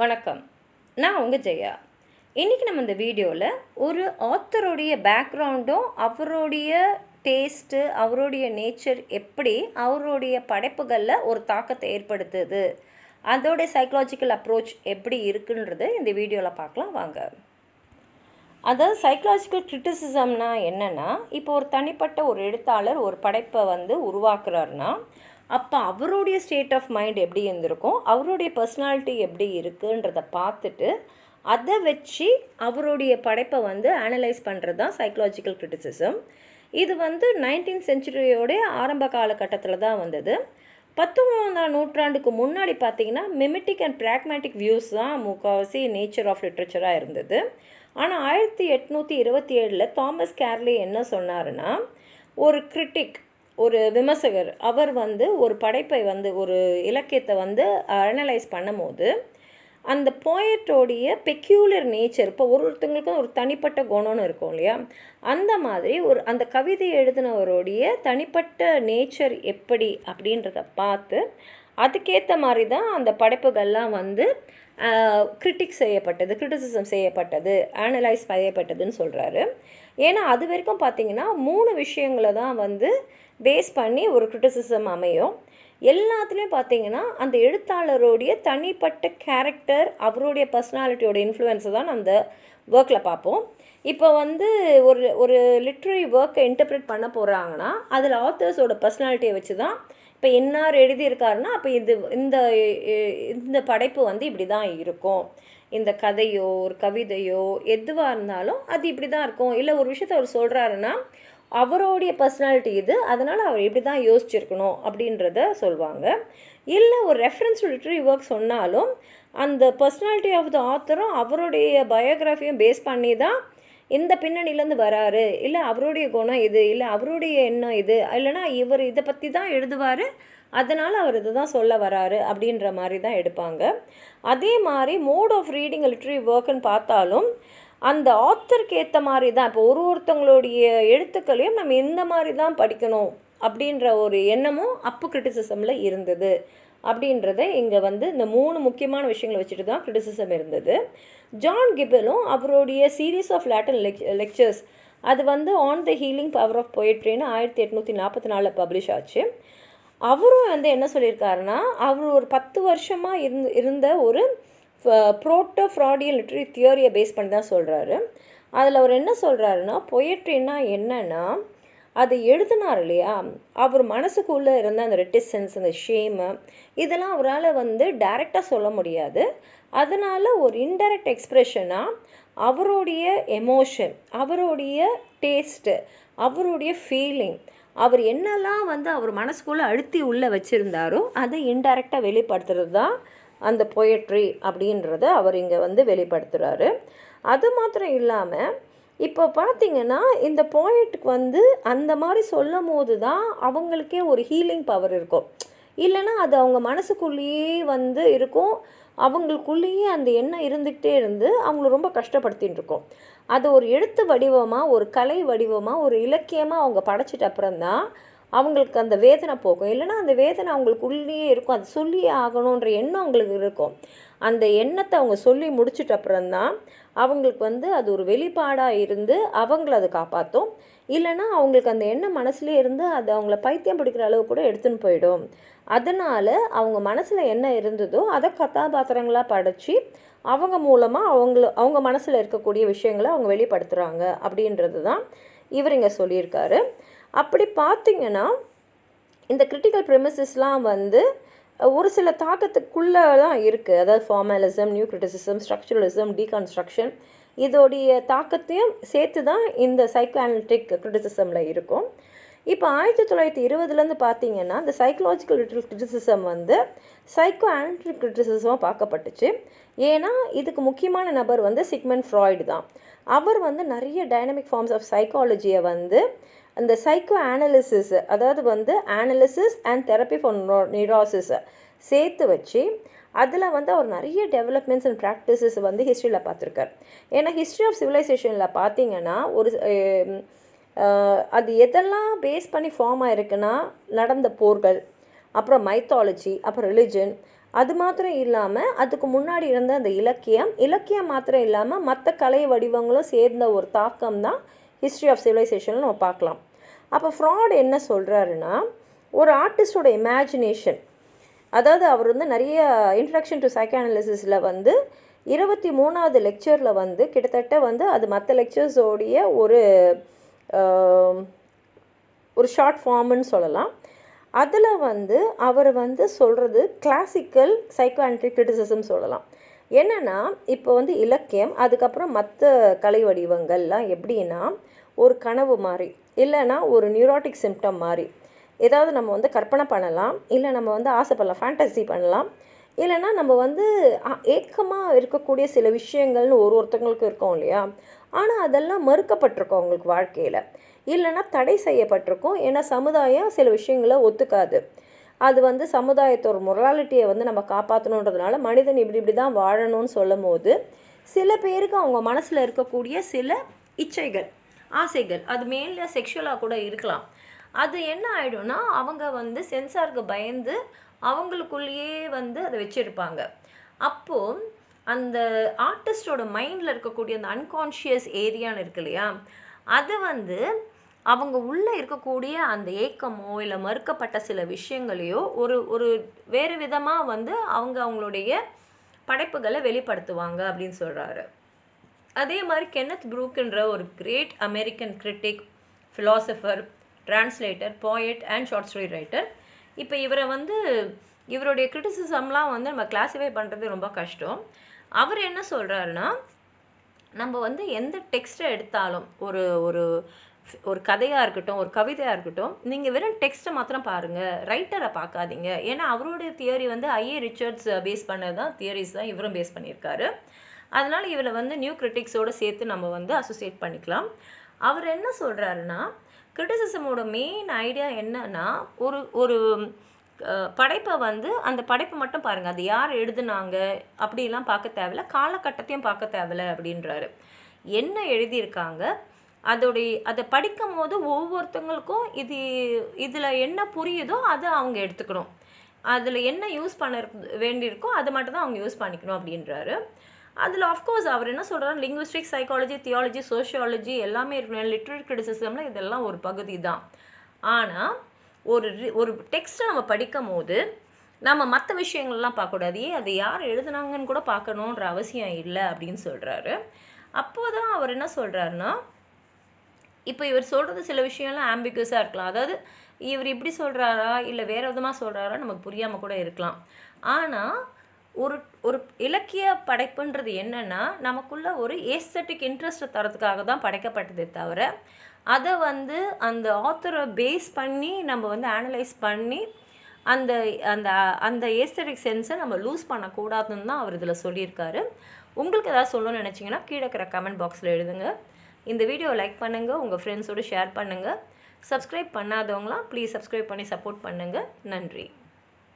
வணக்கம். நான் உங்கள் ஜெயா. இன்றைக்கி நம்ம இந்த வீடியோவில் ஒரு ஆத்தருடைய பேக்ரவுண்டும் அவருடைய டேஸ்ட்டு அவருடைய நேச்சர் எப்படி அவருடைய படைப்புகளில் ஒரு தாக்கத்தை ஏற்படுத்துது அதோடைய சைக்கலாஜிக்கல் அப்ரோச் எப்படி இருக்குன்றது இந்த வீடியோவில் பார்க்கலாம் வாங்க. அதாவது சைக்கலாஜிக்கல் கிரிட்டிசிசம்னா என்னென்னா இப்போ ஒரு தனிப்பட்ட ஒரு எழுத்தாளர் ஒரு படைப்பை வந்து உருவாக்குறாருன்னா அப்போ அவருடைய ஸ்டேட் ஆஃப் மைண்ட் எப்படி இருந்திருக்கும்? அவருடைய பர்சனாலிட்டி எப்படி இருக்குன்றத பார்த்துட்டு அதை வச்சு அவருடைய படைப்பை வந்து அனலைஸ் பண்ணுறது தான் சைக்கலாஜிக்கல் கிரிட்டிசிசம் இது வந்து நைன்டீன் செஞ்சுரியோடைய ஆரம்ப காலகட்டத்தில் தான் வந்தது. பத்தொன்பதாம் நூற்றாண்டுக்கு முன்னாடி பார்த்தீங்கன்னா மெமெட்டிக் அண்ட் ப்ராக்மேட்டிக் வியூஸ் தான் முக்கால்வாசி நேச்சர் ஆஃப் லிட்ரேச்சராக இருந்தது. ஆனால் ஆயிரத்தி எட்நூற்றி இருபத்தி ஏழில் தாமஸ் கேர்லி என்ன சொன்னாருன்னா ஒரு கிரிட்டிக் ஒரு விமர்சகர் அவர் வந்து ஒரு படைப்பை வந்து ஒரு இலக்கியத்தை வந்து அனலைஸ் பண்ணும்போது அந்த போயட்டோடைய பெக்யூலர் நேச்சர் இப்போ ஒரு ஒருத்தங்களுக்கும் ஒரு தனிப்பட்ட குணம்னு இருக்கும் இல்லையா? அந்த மாதிரி ஒரு அந்த கவிதை எழுதினவருடைய தனிப்பட்ட நேச்சர் எப்படி அப்படின்றத பார்த்து அதுக்கேற்ற மாதிரி தான் அந்த படைப்புகள்லாம் வந்து கிரிட்டிக் செய்யப்பட்டது கிரிட்டிசிசம் செய்யப்பட்டது அனலைஸ் செய்யப்பட்டதுன்னு சொல்கிறாரு ஏன்னா அது வரைக்கும் பார்த்தீங்கன்னா மூணு விஷயங்களை தான் வந்து பேஸ் பண்ணி ஒரு கிரிட்டிசிசம் அமையும். எல்லாத்துலேயும் பார்த்தீங்கன்னா அந்த எழுத்தாளருடைய தனிப்பட்ட கேரக்டர் அவருடைய பர்சனாலிட்டியோட இன்ஃப்ளூயன்ஸை தான் அந்த ஒர்க்கில் பார்ப்போம் இப்போ வந்து ஒரு ஒரு லிட்ரரி ஒர்க்கை இன்டர்பிரேட் பண்ண போகிறாங்கன்னா அதில் ஆத்தர்ஸோட பர்சனாலிட்டியை வச்சு தான் இப்போ என்னார் எழுதியிருக்காருன்னா அப்போ இது இந்த இந்த படைப்பு வந்து இப்படி தான் இருக்கும். இந்த கதையோ ஒரு கவிதையோ எதுவாக இருந்தாலும் அது இப்படி தான் இருக்கும். இல்லை ஒரு விஷயத்த அவர் சொல்கிறாருன்னா அவருடைய பர்சனாலிட்டி இது அதனால் அவர் இப்படி தான் யோசிச்சிருக்கணும் அப்படின்றத சொல்லுவாங்க இல்லை ஒரு ரெஃபரன்ஸ் லிட்ரரி ஒர்க் சொன்னாலும் அந்த பர்சனாலிட்டி ஆஃப் த ஆத்தரும் அவருடைய பயோகிராஃபியும் பேஸ் பண்ணி தான் இந்த பின்னணியிலேருந்து வராரு? இல்லை அவருடைய குணம் இது? இல்லை அவருடைய எண்ணம் இது? இல்லைனா இவர் இதை பற்றி தான் எழுதுவார்? அதனால் அவர் இதை தான் சொல்ல வராரு அப்படின்ற மாதிரி தான் எடுப்பாங்க. அதே மாதிரி மோட் ஆஃப் ரீடிங் லிட்ரரி ஒர்க்குன்னு பார்த்தாலும் அந்த ஆத்தருக்கு ஏற்ற மாதிரி தான் இப்போ ஒரு ஒருத்தவங்களுடைய எழுத்துக்களையும் நம்ம இந்த மாதிரி தான் படிக்கணும் அப்படின்ற ஒரு எண்ணமும் அப்பு கிரிட்டிசிசமில் இருந்தது. அப்படின்றத இங்கே வந்து இந்த மூணு முக்கியமான விஷயங்களை வச்சுட்டு தான் கிரிட்டிசிசம் இருந்தது. ஜான் கிபலும் அவருடைய series of Latin lec lectures அது வந்து on the healing power of பொயட்ரின்னு ஆயிரத்தி எட்நூற்றி நாற்பத்தி நாலில் பப்ளிஷ் ஆச்சு. அவரும் வந்து என்ன சொல்லியிருக்காருன்னா அவர் ஒரு பத்து வருஷமாக இருந்து இருந்த ஒரு ப்ரோட்டோ ஃப்ராடியல் லிட்ரரி தியோரியை பேஸ் பண்ணி தான் சொல்கிறாரு அதில் அவர் என்ன சொல்கிறாருன்னா பொயட்ரின்னா என்னன்னா அது எழுதினார் இல்லையா? அவர் மனசுக்குள்ளே இருந்த அந்த ரெட்டிசன்ஸ் அந்த ஷேமு இதெல்லாம் அவரால் வந்து டைரெக்டாக சொல்ல முடியாது. அதனால் ஒரு இன்டைரக்ட் எக்ஸ்ப்ரெஷனாக அவருடைய எமோஷன் அவருடைய டேஸ்ட்டு அவருடைய ஃபீலிங் அவர் என்னெல்லாம் வந்து அவர் மனசுக்குள்ளே அழுத்தி உள்ளே வச்சுருந்தாரோ அதை இன்டைரக்டாக வெளிப்படுத்துறது தான் அந்த பொயட்ரி அப்படின்றத அவர் இங்கே வந்து வெளிப்படுத்துகிறாரு அது மாத்திரம் இல்லாமல் இப்போ பார்த்தீங்கன்னா இந்த போயட்டுக்கு வந்து அந்த மாதிரி சொல்லும் போது தான் அவங்களுக்கே ஒரு ஹீலிங் பவர் இருக்கும். இல்லைன்னா அது அவங்க மனசுக்குள்ளேயே வந்து இருக்கும். அவங்களுக்குள்ளேயே அந்த எண்ணம் இருந்துக்கிட்டே இருந்து அவங்கள ரொம்ப கஷ்டப்படுத்தின்னு இருக்கும். அது ஒரு எழுத்து வடிவமாக ஒரு கலை வடிவமாக ஒரு இலக்கியமாக அவங்க படைச்சிட்ட அப்புறம்தான் அவங்களுக்கு அந்த வேதனை போகும். இல்லைன்னா அந்த வேதனை அவங்களுக்கு உள்ளேயே இருக்கும். அது சொல்லியே ஆகணுன்ற எண்ணம் அவங்களுக்கு இருக்கும். அந்த எண்ணத்தை அவங்க சொல்லி முடிச்சிட்ட அப்புறம்தான் அவங்களுக்கு வந்து அது ஒரு வெளிப்பாடாக இருந்து அவங்கள அதை காப்பாற்றும் இல்லைன்னா அவங்களுக்கு அந்த எண்ணம் மனசுலேயே இருந்து அது அவங்கள பைத்தியம் பிடிக்கிற அளவு கூட எடுத்துன்னு போயிடும். அதனால் அவங்க மனசில் என்ன இருந்ததோ அதை கதாபாத்திரங்களாக படைச்சி அவங்க மூலமாக அவங்கள அவங்க மனசில் இருக்கக்கூடிய விஷயங்களை அவங்க வெளிப்படுத்துகிறாங்க அப்படின்றது தான் இவர் இங்கே சொல்லியிருக்காரு. அப்படி பார்த்திங்கன்னா இந்த கிரிட்டிக்கல் ப்ரிமிசஸ்லாம் வந்து ஒரு சில தாக்கத்துக்குள்ளே தான் இருக்குது அதாவது formalism new criticism structuralism deconstruction இதோடைய தாக்கத்தையும் சேர்த்து தான் இந்த சைக்கோ அனலிட்டிக் கிரிட்டிசிசமில் இருக்கும். இப்போ ஆயிரத்தி தொள்ளாயிரத்தி இருபதுலேருந்து பார்த்தீங்கன்னா இந்த சைக்கலாஜிக்கல் கிரிட்டிசிசம் வந்து சைக்கோ அனலிட்டிக் கிரிட்டிசிசமாக பார்க்கப்பட்டுச்சு. ஏன்னா இதுக்கு முக்கியமான நபர் வந்து சிக்மெண்ட் ஃப்ராய்டு தான். அவர் வந்து நிறைய டைனமிக் ஃபார்ம்ஸ் ஆஃப் சைக்காலஜியை வந்து அந்த சைக்கோ ஆனலிசிஸ் அதாவது வந்து analysis and therapy for neurosis சேர்த்து வச்சு அதில் வந்து அவர் நிறைய டெவலப்மெண்ட்ஸ் அண்ட் ப்ராக்டிசஸ் வந்து ஹிஸ்ட்ரியில் பார்த்துருக்கார். ஏன்னா ஹிஸ்ட்ரி ஆஃப் சிவிலைசேஷனில் பார்த்தீங்கன்னா ஒரு அது எதெல்லாம் பேஸ் பண்ணி ஃபார்ம் ஆகிருக்குன்னா நடந்த போர்கள் அப்புறம் மைத்தாலஜி அப்புறம் ரிலிஜன் அது மாத்திரம் இல்லாமல் அதுக்கு முன்னாடி இருந்த அந்த இலக்கியம் இலக்கியம் மாத்திரம் இல்லாமல் மற்ற கலை வடிவங்களும் சேர்ந்த ஒரு தாக்கம் தான் ஹிஸ்ட்ரி ஆஃப் சிவிலைசேஷனில் நம்ம பார்க்கலாம். அப்போ ஃப்ராட் என்ன சொல்கிறாருன்னா ஒரு ஆர்டிஸ்டோட இமேஜினேஷன் அதாவது அவர் வந்து நிறைய இன்ட்ரடக்ஷன் டு சைக்கானலிசிஸில் வந்து இருபத்தி மூணாவது லெக்சரில் வந்து கிட்டத்தட்ட வந்து அது மற்ற லெக்சர்ஸோடைய ஒரு ஒரு ஷார்ட் ஃபார்ம்னு சொல்லலாம். அதில் வந்து அவர் வந்து சொல்கிறது கிளாசிக்கல் சைக்கோ கிரிட்டிசிசம் சொல்லலாம். என்னென்னா இப்போ வந்து இலக்கியம் அதுக்கப்புறம் மற்ற கலை வடிவங்கள்லாம் எப்படின்னா ஒரு கனவு மாதிரி இல்லைன்னா ஒரு நியூராட்டிக் சிம்டம் மாதிரி. ஏதாவது நம்ம வந்து கற்பனை பண்ணலாம் இல்லை நம்ம வந்து ஆசைப்படலாம் ஃபேண்டசி பண்ணலாம். இல்லைன்னா நம்ம வந்து ஏக்கமாக இருக்கக்கூடிய சில விஷயங்கள்னு ஒரு ஒருத்தவங்களுக்கு இருக்கும் இல்லையா? ஆனால் அதெல்லாம் மறுக்கப்பட்டிருக்கும் அவங்களுக்கு வாழ்க்கையில். இல்லைன்னா தடை செய்யப்பட்டிருக்கும். ஏன்னா சமுதாயம் சில விஷயங்களை ஒத்துக்காது. அது வந்து சமுதாயத்தோட மொராலிட்டியை வந்து நம்ம காப்பாற்றணுன்றதுனால மனிதன் இப்படி இப்படி தான் வாழணும்னு சொல்லும் போது சில பேருக்கு அவங்க மனசில் இருக்கக்கூடிய சில இச்சைகள் ஆசைகள். அது மேலே செக்ஷுவலாக கூட இருக்கலாம். அது என்ன ஆகிடும்னா அவங்க வந்து சென்சாருக்கு பயந்து அவங்களுக்குள்ளேயே வந்து அதை வச்சுருப்பாங்க. அப்போது அந்த ஆர்டிஸ்டோட மைண்டில் இருக்கக்கூடிய அந்த அன்கான்ஷியஸ் ஏரியான்னு இருக்கு இல்லையா? அது வந்து அவங்க உள்ளே இருக்கக்கூடிய அந்த ஏக்கமோ இல்லை மறுக்கப்பட்ட சில விஷயங்களையோ ஒரு ஒரு வேறு விதமாக வந்து அவங்க அவங்களுடைய படைப்புகளை வெளிப்படுத்துவாங்க அப்படின்னு சொல்கிறாரு அதே மாதிரி கென்னத் ப்ரூக்ன்ற ஒரு great American critic philosopher translator poet and short story writer இப்போ இவரை வந்து இவருடைய கிரிட்டிசிசம்லாம் வந்து நம்ம கிளாஸிஃபை பண்ணுறது ரொம்ப கஷ்டம். அவர் என்ன சொல்கிறாருன்னா நம்ம வந்து எந்த டெக்ஸ்ட்டை எடுத்தாலும் ஒரு ஒரு ஒரு கதையாக இருக்கட்டும் ஒரு கவிதையாக இருக்கட்டும் நீங்கள் வெறும் டெக்ஸ்ட்டை மாத்திரம் பாருங்கள் ரைட்டரை பார்க்காதீங்க. ஏன்னா அவருடைய தியரி வந்து ஐஏ ரிச்சர்ட்ஸ் பேஸ் பண்ணது தான் தியரிஸ் தான் இவரும் பேஸ் பண்ணியிருக்காரு. அதனால் இவளை வந்து நியூ கிரிட்டிக்ஸோடு சேர்த்து நம்ம வந்து அசோசியேட் பண்ணிக்கலாம். அவர் என்ன சொல்கிறாருன்னா கிரிட்டிசிசமோட மெயின் ஐடியா என்னன்னா ஒரு ஒரு படைப்பை வந்து அந்த படைப்பை மட்டும் பாருங்கள் அது யார் எழுதுனாங்க அப்படிலாம் பார்க்க தேவையில்ல காலகட்டத்தையும் பார்க்க தேவையில்ல அப்படின்றாரு. என்ன எழுதியிருக்காங்க அதோடைய அதை படிக்கும் போது ஒவ்வொருத்தங்களுக்கும் இது இதில் என்ன புரியுதோ அதை அவங்க எடுத்துக்கணும். அதில் என்ன யூஸ் பண்ண வேண்டியிருக்கோ அதை மட்டும் தான் அவங்க யூஸ் பண்ணிக்கணும் அப்படின்றாரு. அதில் ஆஃப்கோர்ஸ் அவர் என்ன சொல்கிறார் லிங்குவிஸ்டிக் சைக்காலஜி தியாலஜி சோஷியாலஜி எல்லாமே இருக்கணும் லிட்ரரி கிரிட்டிசிசம்ல இதெல்லாம் ஒரு பகுதி தான் ஆனால் ஒரு ரி- ஒரு டெக்ஸ்ட்டை நம்ம படிக்கும் போது நம்ம மற்ற விஷயங்கள்லாம் பார்க்கக்கூடாது. ஏன் அதை யார் எழுதுனாங்கன்னு கூட பார்க்கணுன்ற அவசியம் இல்லை அப்படின்னு சொல்கிறாரு அப்போ தான் அவர் என்ன சொல்கிறாருன்னா இப்போ இவர் சொல்கிறது சில விஷயம்லாம் ஆம்பிகஸாக இருக்கலாம். அதாவது இவர் இப்படி சொல்கிறாரா இல்லை வேறு விதமாக சொல்கிறாரா நமக்கு புரியாமல் கூட இருக்கலாம். ஆனால் ஒரு ஒரு இலக்கிய படைப்புன்றது என்னென்னா நமக்குள்ள ஒரு ஏஸ்தட்டிக் இன்ட்ரெஸ்ட்டை தரத்துக்காக தான் படைக்கப்பட்டதே தவிர அதை வந்து அந்த ஆத்தரை பேஸ் பண்ணி நம்ம வந்து அனலைஸ் பண்ணி அந்த அந்த அந்த ஏஸ்தட்டிக் சென்ஸை நம்ம லூஸ் பண்ணக்கூடாதுன்னு தான் அவர் இதில் சொல்லியிருக்காரு. உங்களுக்கு ஏதாவது சொல்லணும்னு நினச்சிங்கன்னா கீழே இருக்கிற கமெண்ட் பாக்ஸில் எழுதுங்க. இந்த வீடியோ லைக் பண்ணுங்கள் உங்கள் ஃப்ரெண்ட்ஸோடு ஷேர் பண்ணுங்கள் சப்ஸ்கிரைப் பண்ணாதவங்களாம் ப்ளீஸ் சப்ஸ்கிரைப் பண்ணி சப்போர்ட் பண்ணுங்கள் நன்றி.